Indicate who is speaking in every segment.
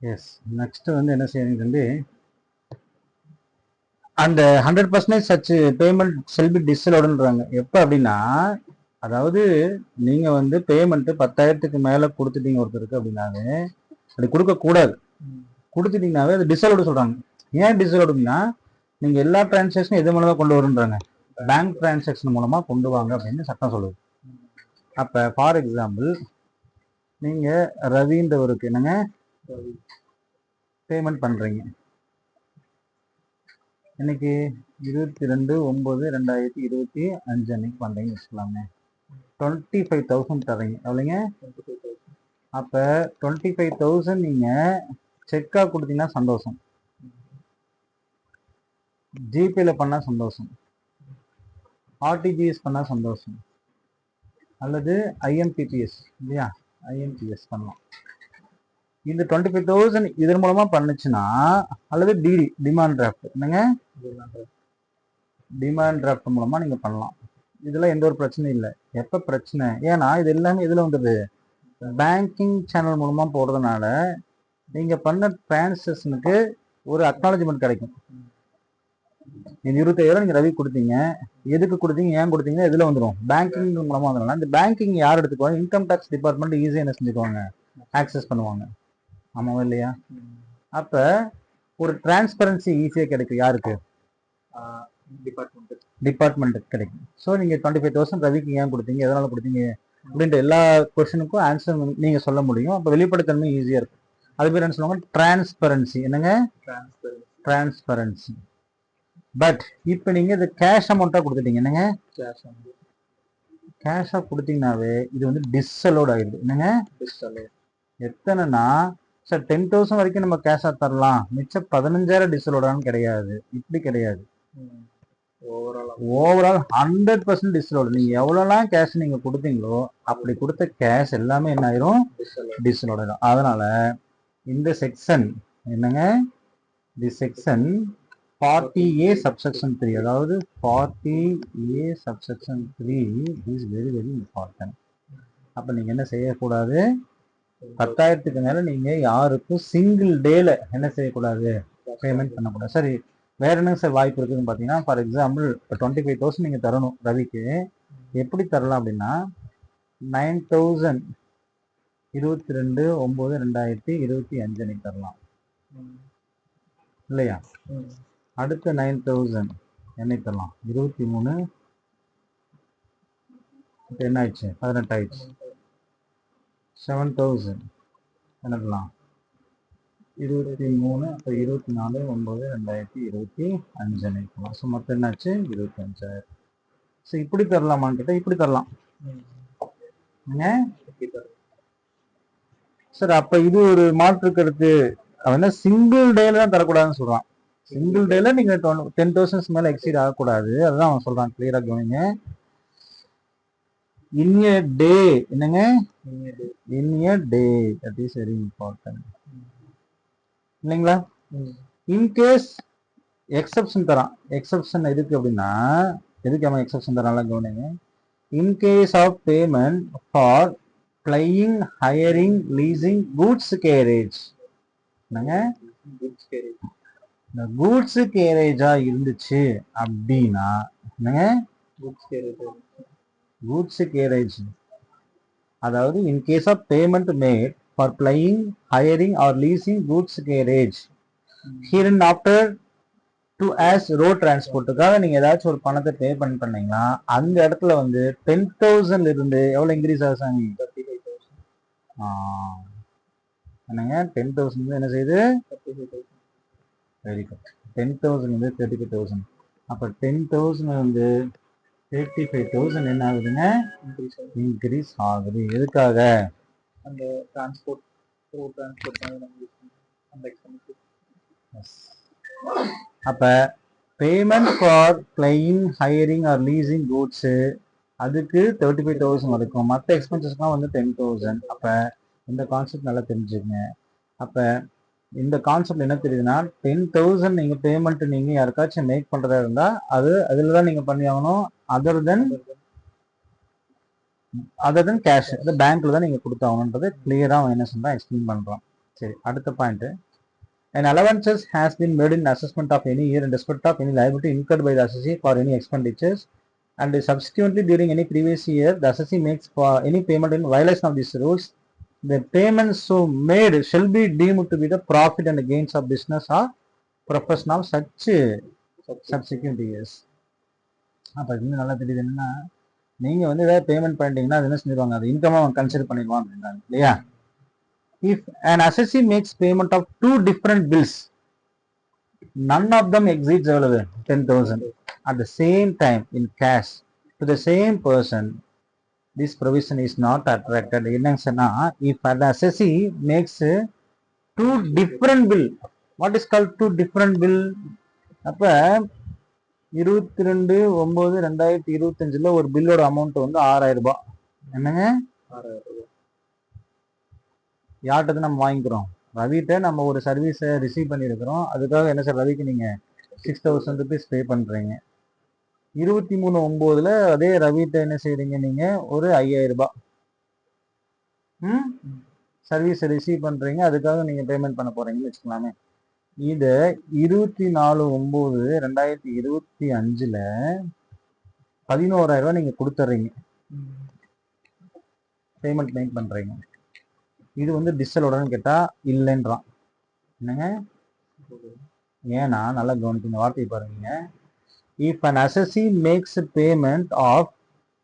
Speaker 1: Yes next வந்து என்ன செய்யணும் வந்து அந்த ஹண்ட்ரட் பர்சன்டேஜ் சச் பேமெண்ட் செல்பி டிஸ்அலோடுன்றாங்க எப்போ அப்படின்னா அதாவது நீங்கள் வந்து பேமெண்ட்டு பத்தாயிரத்துக்கு மேலே கொடுத்துட்டீங்க ஒருத்தருக்கு அப்படின்னாவே அது கொடுக்கக்கூடாது கொடுத்துட்டீங்கனாவே அது டிஸ்அலோடு சொல்கிறாங்க ஏன் டிஸ்அலோடுனா நீங்கள் எல்லா டிரான்சாக்ஷனும் எது மூலமாக கொண்டு வருன்றாங்க பேங்க் டிரான்சாக்ஷன் மூலமாக கொண்டு வாங்க அப்படின்னு சட்டம் சொல்லுது. அப்போ ஃபார் எக்ஸாம்பிள் நீங்கள் ரவின்றவருக்கு என்னங்க? பேமெண்ட் பண்ணுறீங்க இன்னைக்கு இருபத்தி ரெண்டு ஒம்பது ரெண்டாயிரத்தி இருபத்தி அஞ்சு அன்னைக்கு பண்ணுறீங்க வச்சுக்கலாமே. டுவெண்ட்டி ஃபைவ் தௌசண்ட் தரீங்க எவ்வளோங்க? அப்போ டுவெண்ட்டி ஃபைவ் தௌசண்ட் நீங்கள் செக்காக கொடுத்தீங்கன்னா சந்தோஷம். ஜிபேல பண்ணால் சந்தோஷம். ஆர்டிஜிஎஸ் பண்ணால் சந்தோஷம். அல்லது ஐஎம்பிபிஎஸ் இல்லையா? ஐஎம்பிஎஸ் பண்ணலாம். இந்த டுவெண்ட்டி ஃபைவ் தௌசண்ட் இதன் மூலமா பண்ணுச்சுன்னா அல்லது டிடி டிமாண்ட் டிராஃப்ட் என்னங்க? டிமாண்ட் டிராஃப்ட் மூலமா நீங்க பண்ணலாம். இதுல எந்த ஒரு பிரச்சனையும் இல்லை. எப்ப பிரச்சனை? ஏன்னா இது எல்லாமே இதுல வந்துடுது பேங்கிங் சேனல் மூலமா போடுறதுனால நீங்க பண்ண டிரான்சாக்ஷனுக்கு ஒரு அக்னாலஜ்மெண்ட் கிடைக்கும். நீங்க இருபத்தாயிரம் நீங்க ரவி கொடுத்தீங்க. எதுக்கு கொடுத்தீங்க? ஏன் கொடுத்தீங்க? இதுல வந்துடும் பேங்கிங் மூலமா வந்துடும் இந்த பேங்கிங் யார் எடுத்துக்குவாங்க? இன்கம் டேக்ஸ் டிபார்ட்மெண்ட் ஈஸியா என்ன செஞ்சுக்குவாங்க. ஆக்சஸ் பண்ணுவாங்க. ஆமாவா இல்லையா? அப்ப ஒரு டிரான்ஸ்பரன்சி ஈஸியா கிடைக்கும். யாருக்கு?
Speaker 2: டிபார்ட்மெண்ட்
Speaker 1: டிபார்ட்மெண்ட்டுக்கு கிடைக்கும். ஸோ நீங்க டுவெண்ட்டி ஃபைவ் தௌசண்ட் ரவிக்கு ஏன் கொடுத்தீங்க? எதனால கொடுத்தீங்க? அப்படின்ற எல்லா கொஸ்டினுக்கும் ஆன்சர் நீங்க சொல்ல முடியும். அப்போ வெளிப்படைத்தன்மை ஈஸியா இருக்கும். அது பேர் என்ன சொல்லுவாங்க? டிரான்ஸ்பரன்சி என்னங்க?
Speaker 2: டிரான்ஸ்பர்
Speaker 1: டிரான்ஸ்பரன்சி பட் இப்போ நீங்க இது கேஷ் அமௌண்ட்டாக கொடுத்துட்டீங்க. என்னங்க?
Speaker 2: கேஷ் வந்து
Speaker 1: கேஷாக கொடுத்தீங்கன்னாவே இது வந்து டிஸ்அலோட் ஆயிடுது. என்னங்க?
Speaker 2: டிஸ்டல்
Speaker 1: எத்தனைனா சார் டென் தௌசண்ட் வரைக்கும் நம்ம கேஷாக தரலாம். மிச்சம் பதினஞ்சாயிரம் டிஸ்அலோடான்னு கிடையாது. இப்படி கிடையாது.
Speaker 2: ஓவரால்
Speaker 1: ஹண்ட்ரட் பர்சன்ட் டிஸ்அலோடு நீங்க எவ்வளோலாம் கேஷ் நீங்க கொடுத்தீங்களோ அப்படி கொடுத்த கேஷ் எல்லாமே என்ன ஆயிரும்? டிஸ்அலோடு ஆயிரும் அதனால இந்த செக்ஷன் என்னங்க? The section forty A subsection three அதாவது forty A subsection three is very very important அப்போ நீங்க என்ன செய்யக்கூடாது? பத்தாயிரத்துக்கு மேல நீங்க யாருக்கும் சிங்கிள் டேல என்ன செய்யக்கூடாது? பேமெண்ட் பண்ணக்கூடாது. சரி வேற என்ன சார் வாய்ப்பு இருக்குதுன்னு பார்த்தீங்கன்னா ஃபார் எக்ஸாம்பிள் இப்போ டுவெண்ட்டி ஃபைவ் தௌசண்ட் நீங்கள் தரணும் ரவிக்கு. எப்படி தரலாம் அப்படின்னா நைன் தௌசண்ட் இருபத்தி ரெண்டு ஒம்பது ரெண்டாயிரத்தி இருபத்தி அஞ்சு அன்னைக்கு தரலாம். இல்லையா? அடுத்த நைன் தௌசண்ட் என்னைக்கு தரலாம்? இருபத்தி மூணு என்ன ஆயிடுச்சு? பதினெட்டு ஆயிடுச்சு. செவன் தௌசண்ட் எனக்கலாம் இருபத்தி மூணு அப்போ இருபத்தி நாலு ஒம்பது ரெண்டாயிரத்தி இருபத்தி அஞ்சு நினைக்கலாம் ஸோ மொத்தம் என்னாச்சு? இருபத்தி அஞ்சாயிரம். ஸோ இப்படி தரலாமான்னு கேட்டால் இப்படி தரலாம். சார் அப்போ இது ஒரு மாற்று கருத்து அவன் என்ன? சிங்கிள் டேல தான் தரக்கூடாதுன்னு சொல்றான். சிங்கிள் டேல நீங்க டென் தௌசண்ட்ஸ் மேல எக்ஸீட் ஆகக்கூடாது. அதுதான் அவன் சொல்றான். கிளியரா கவனிங்க. In a day. என்னங்க? In a day. That is very important இல்லைங்களா? இன்கேஸ் எக்ஸப்ஷன் தரான். எக்ஸப்ஷன் எதுக்கு அப்படின்னா எதுக்கு அவன் எக்ஸப்ஷன் தரான்ல கவனிங்க. In case of payment for flying hiring leasing goods carriage என்னங்க? இந்த கூட்ஸ் கேரேஜா இருந்துச்சு அப்படின்னா என்னங்க? கூட்ஸ் கேரேஜ் அதாவது in case of payment made for flying hiring or leasing goods carriage here and after to as road டிரான்ஸ்போர்ட்டுக்காக நீங்கள் ஏதாச்சும் ஒரு பணத்தை பே பண்ண பண்ணீங்கன்னா அந்த இடத்துல வந்து டென் தௌசண்ட்ல இருந்து எவ்வளோ இன்க்ரீஸ் ஆகுசாமி என்னங்க? டென் தௌசண்ட் என்ன செய்யுது? வெரி குட் டென் தௌசண்ட் வந்து தேர்ட்டி ஃபைவ் தௌசண்ட் அப்போ டென் தௌசண்ட் வந்து தேர்ட்டி ஃபைவ் தௌசண்ட் என்ன ஆகுதுங்க இன்க்ரீஸ் ஆகுது. எதுக்காக?
Speaker 2: அந்த டிரான்ஸ்போர்ட் ரோட் டிரான்ஸ்போர்ட்
Speaker 1: அப்போ payment for claim hiring or leasing goods அதுக்கு தேர்ட்டி ஃபைவ் தௌசண்ட் வரைக்கும் மற்ற எக்ஸ்பென்சஸ்லாம் வந்து டென் தௌசண்ட் அப்போ இந்த கான்செப்ட் நல்லா தெரிஞ்சுக்கங்க. அப்போ இந்த கான்செப்ட் என்ன தெரியுதுன்னா டென் தௌசண்ட் நீங்கள் பேமெண்ட் நீங்கள் யாருக்காச்சும் மேக் பண்ணுறதா இருந்தால் அது அதில் தான் நீங்கள் பண்ணி ஆகணும் other than other than cash அது பேங்க்கில் தான் நீங்கள் கொடுத்தாகணுன்றது கிளியராக அவன் என்ன சொன்னால் எக்ஸ்பிளைன் பண்ணுறோம் சரி அடுத்த point and allowances has been made in assessment of any year in respect of any liability incurred by the assessee for any expenditures and subsequently during any previous year the assessee makes for any payment in violation of this rules the payments so made shall be deemed to be the profit and gains of business or profession of such subsequent years அப்போ இன்னும் நல்லா தெரியுது என்னன்னா நீங்கள் வந்து ஏதாவது payment பண்ணிட்டீங்கன்னா அது என்ன செஞ்சிருவாங்க அது இன்கமாக கன்சிடர் பண்ணிடுவான் அப்படின்றாங்க இல்லையா if an assessee makes payment of two different bills none of them exceeds எவ்வளவு ten thousand at the same time in cash to the same person this provision is not attracted. என்னங்க சொன்னா if an assessee makes uh, two different bill what is called two different bill? அப்ப இருபத்தி ரெண்டு ஒன்பது ரெண்டாயிரத்தி இருபத்தஞ்சுல ஒரு பில்லோட amount வந்து ஆறாயிரம் ரூபாய். என்னங்க?
Speaker 2: ஆறாயிரம்
Speaker 1: யார்கிட்ட நம்ம வாங்கிக்கிறோம்? ரவிட்ட நம்ம ஒரு சர்வீஸை ரிசீவ் பண்ணியிருக்கிறோம். அதுக்காக என்ன சார் ரவிக்கு நீங்கள் சிக்ஸ் தௌசண்ட் ருபீஸ் பே பண்ணுறீங்க இருபத்தி மூணு ஒன்பதுல அதே ரவிட்ட என்ன செய்றீங்க நீங்க? ஒரு ஐயாயிரம் ரூபாய். ம்? சர்வீஸ் ரிசீவ் பண்றீங்க. அதுக்காக நீங்க பேமெண்ட் பண்ண போறீங்கன்னு வச்சுக்கலாமே. இதை இருபத்தி நாலு ஒன்பது ரெண்டாயிரத்தி இருபத்தி அஞ்சுல பதினோராயிரம் ரூபாய் நீங்க கொடுத்துட்றீங்க பேமெண்ட் மேக் பண்றீங்க. இது வந்து டிசலோடன்னு கேட்டா இல்லைன்றான். என்னங்க? ஏன்னா நல்லா கவனிக்க வார்த்தையை பாருங்க. If an assessee makes payment of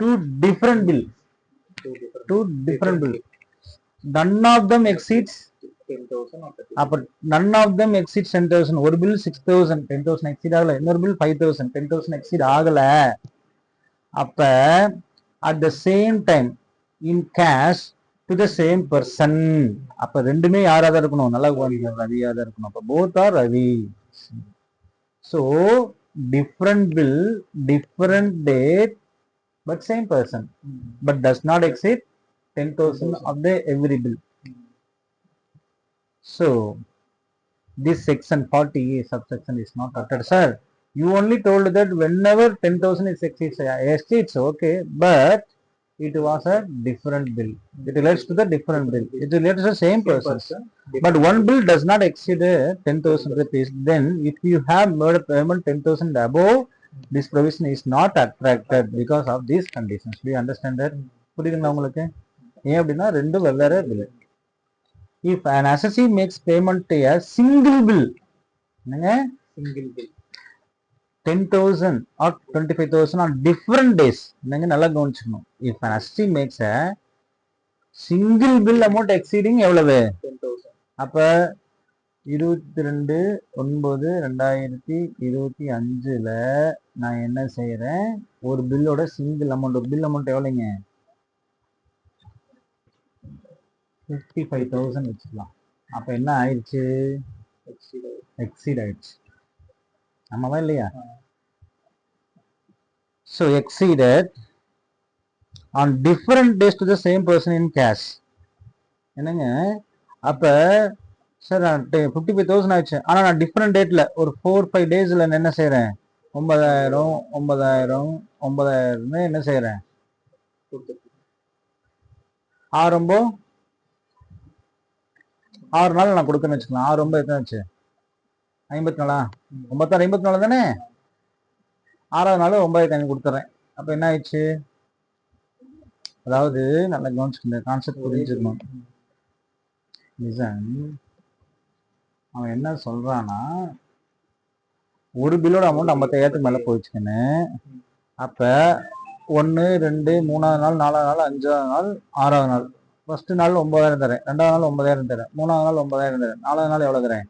Speaker 1: two different bill two different bill none of them
Speaker 2: exceeds ten thousand or
Speaker 1: அப்ப none of them exceed ten thousand ஒரு bill six thousand ten thousand exceed ஆகல. இன்னொரு bill five thousand ten thousand exceed ஆகல. அப்ப at the same time in cash to the same person அப்ப ரெண்டுமே யாரா தான் இருக்கணும்? நல்லா கவனிங்க ரவியா தான் இருக்கணும். அப்ப both are Ravi so different bill, different date, but same person, but does not exceed 10,000 of the every bill. So, this section 40 subsection is not uttered, sir. You only told that whenever 10,000 is exceeds, it's okay, but it was a different bill. It relates to the different bill. It relates to the same person. But one bill does not exceed uh, 10,000 rupees. Then, if you have made a payment 10,000 above, this provision is not attracted because of these conditions. Do you understand that? புரியுதுங்களா உங்களுக்கு ஏன் அப்படின்னா ரெண்டும் வெவ்வேறு bill if an assessee makes payment a single bill என்னங்க
Speaker 2: single bill
Speaker 1: ten thousand or twenty five thousand on different days என்னங்க நல்லா கவனிச்சுக்கணும். If an assessee makes a single bill amount exceeding எவ்வளவு அப்ப இருபத்தி ரெண்டு ஒன்பது ரெண்டாயிரத்தி இருபத்தி அஞ்சுல நான் என்ன செய்யறேன் ஒரு பில்லோட சிங்கிள் அமௌண்ட் ஒரு பில் அமௌண்ட் எவ்வளோங்க ஃபிஃப்டி ஃபைவ் தௌசண்ட் வச்சுக்கலாம். அப்ப என்ன ஆயிடுச்சு? எக்ஸீட் ஆயிடுச்சு. ஆமாவா இல்லையா? So exceeded on different days to the same person in cash என்னங்க? அப்ப சார் நான் ஃபிஃப்டி ஃபைவ் தௌசண்ட் ஆச்சு ஆனால் நான் டிஃப்ரெண்ட் டேட்டில் ஒரு ஃபோர் ஃபைவ் டேஸில் நான் என்ன செய்கிறேன் ஒன்பதாயிரம் ஒன்பதாயிரம் ஒன்பதாயிரம்னு என்ன செய்கிறேன் ஆரம்போ ஆறு நாள் நான் கொடுக்கணும்னு வச்சுக்கலாம் ஆறு ரொம்ப எத்தனை ஆச்சு? ஐம்பத்தி நாலா? ஒன்பத்தாறு ஐம்பத்தி நாலு தானே? ஆறாவது நாள் ஒன்பதாயிரத்தி ஐநூறு கொடுத்துட்றேன் அப்போ என்ன ஆயிடுச்சு? அதாவது நல்லா கவனிச்சுக்கணும் கான்செப்ட் புரிஞ்சுக்கணும். நிசன் அவன் என்ன சொல்கிறான்னா ஒரு பில்லோட அமௌண்ட் ஐம்பத்தாயிரத்துக்கு மேலே போயிடுச்சுன்னு. அப்போ ஒன்று ரெண்டு மூணாவது நாள் நாலாவது நாள் அஞ்சாவது நாள் ஆறாவது நாள். ஃபஸ்ட்டு நாள் ஒன்பதாயிரம் தரேன். ரெண்டாவது நாள் ஒன்பதாயிரம் தரேன். மூணாவது நாள் ஒன்பதாயிரம் தரேன். நாலாவது நாள் எவ்வளோ தரேன்?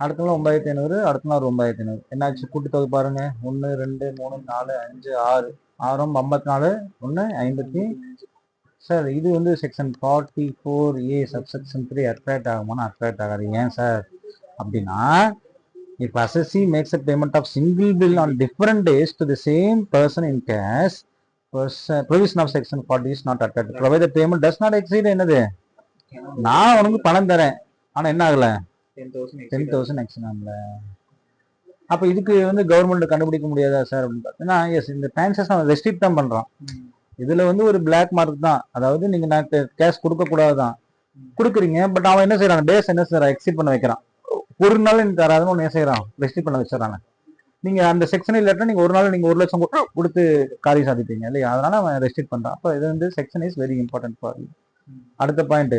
Speaker 1: அடுத்த நாள் ஒன்பதாயிரத்தி ஐநூறு அடுத்த நாள் ஒன்பதாயிரத்தி ஐநூறு. என்னாச்சு? கூட்டுத்தொகை பாருங்க. ஒன்று ரெண்டு மூணு நாலு அஞ்சு ஆறு. ஆறும் ஐம்பத்தி நாலு ஒன்று ஐம்பத்தி. சார் இது வந்து section forty four A subsection three attract ஆகுமானா attract ஆகாது ஏன் சார் அப்படின்னா if assessee makes a payment of single bill on different days to the same person in cash provision of section forty is not attract provide payment does not exceed என்னது? நான் உனக்கு பணம் தரேன். ஆனால் என்ன ஆகலை?
Speaker 2: டென் தௌசண்ட்
Speaker 1: ஆகல அப்ப இதுக்கு வந்து கவர்மெண்ட் கண்டுபிடிக்க முடியாதா சார் அப்படின்னு பார்த்தீங்கன்னா எஸ் இந்த டிரான்சாக்ஷன் ரெஸ்ட்ரிக்ட் தான் பண்றான். இதுல வந்து ஒரு பிளாக் மார்க் தான். அதாவது நீங்க நான் கேஷ் கொடுக்க கூடாதுதான். கொடுக்குறீங்க பட் அவன் என்ன செய்யறான் டேஸ் என்ன செய்யறான் எக்ஸிட் பண்ண வைக்கிறான். ஒரு நாள் எனக்கு தராதுன்னு ஒன்று என்ன செய்யறான் ரெஸ்ட்ரிக்ட் பண்ண வச்சிடறாங்க. நீங்க அந்த செக்ஷன் இல்லாட்டா நீங்க ஒரு நாள் நீங்க ஒரு லட்சம் கொடுத்து காரியம் சாதிப்பீங்க இல்லையா? அதனால அவன் ரெஸ்ட்ரிக்ட் பண்றான். அப்போ இது வந்து section is very important for அடுத்த point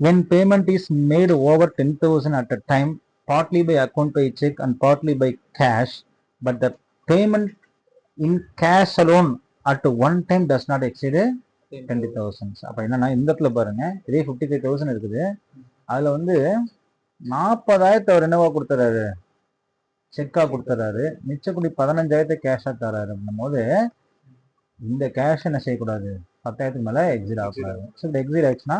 Speaker 1: when payment is made over 10000 at a time partly by account by check and partly by cash but the payment in cash alone at one time does not exceed twenty thousands அப்போ என்னன்னா இந்த இடத்துல பாருங்க. இதே fifty five thousand இருக்குது. அதில் வந்து நாற்பதாயிரத்தை அவர் என்னவா கொடுத்துறாரு? செக்காக கொடுத்துறாரு. மிச்சக்குடி பதினஞ்சாயிரத்தை கேஷாக தராரு போது இந்த கேஷ் என்ன செய்யக்கூடாது? பத்தாயிரத்துக்கு மேலே எக்ஸிட் ஆகக்கூடாது. ஸோ இந்த எக்ஸிட் ஆச்சுன்னா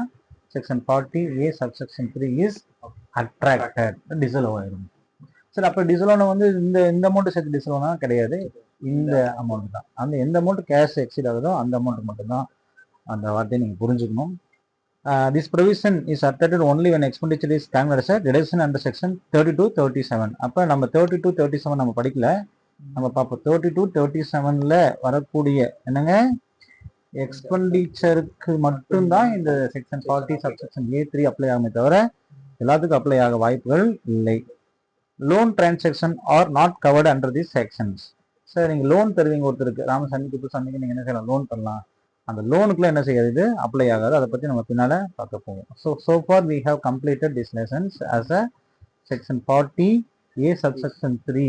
Speaker 1: section forty A sub section three is attracted disallow ஆயிடும் சரி அப்போ டிசலோனை வந்து இந்த இந்த அமௌண்ட் சேர்த்து டிசலோனா கிடையாது. இந்த அமௌண்ட் தான். அந்த எந்த அமௌண்ட் கேஷ் எக்ஸிட் ஆகுதோ அந்த அமௌண்ட் மட்டும்தான் அந்த வார்த்தையை நீங்கள் புரிஞ்சுக்கணும். This provision is added only on expenditure is calculated sir deduction under section thirty to thirty seven அப்போ நம்ம தேர்ட்டி டூ தேர்ட்டி செவன் நம்ம படிக்கல. நம்ம பார்ப்போம். தேர்ட்டி டூ தேர்ட்டி செவனில் வரக்கூடிய என்னங்க? எக்ஸ்பெண்டிச்சருக்கு மட்டும்தான் இந்த section forty subsection A three apply ஆகுமே தவிர எல்லாத்துக்கும் அப்ளை ஆக வாய்ப்புகள் இல்லை. Loan transaction are not covered under the sections sir நீங்கள் லோன் தருவீங்க ஒருத்தருக்கு ராமசாமி குப்புசாமிக்கு நீங்கள் என்ன செய்யலாம்? லோன் பண்ணலாம். அந்த லோனுக்குள்ள என்ன செய்யாது? இது அப்ளை ஆகாது. அதை பற்றி நம்ம பின்னால் பார்க்க போவோம். So so far we have completed this lessons as a section forty A subsection three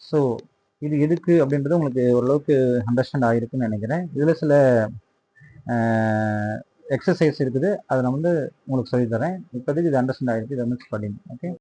Speaker 1: so இது எதுக்கு அப்படின்றது உங்களுக்கு ஓரளவுக்கு அண்டர்ஸ்டாண்ட் ஆகிருக்குன்னு நினைக்கிறேன். இதில் சில எக்ஸசைஸ் இருக்குது. அதை நான் வந்து உங்களுக்கு சொல்லித் தரேன். இப்போதைக்கு இது அண்டர்ஸ்டாண்ட் ஆகிருக்கு இதை வந்து பண்ணிடுங்க ஓகே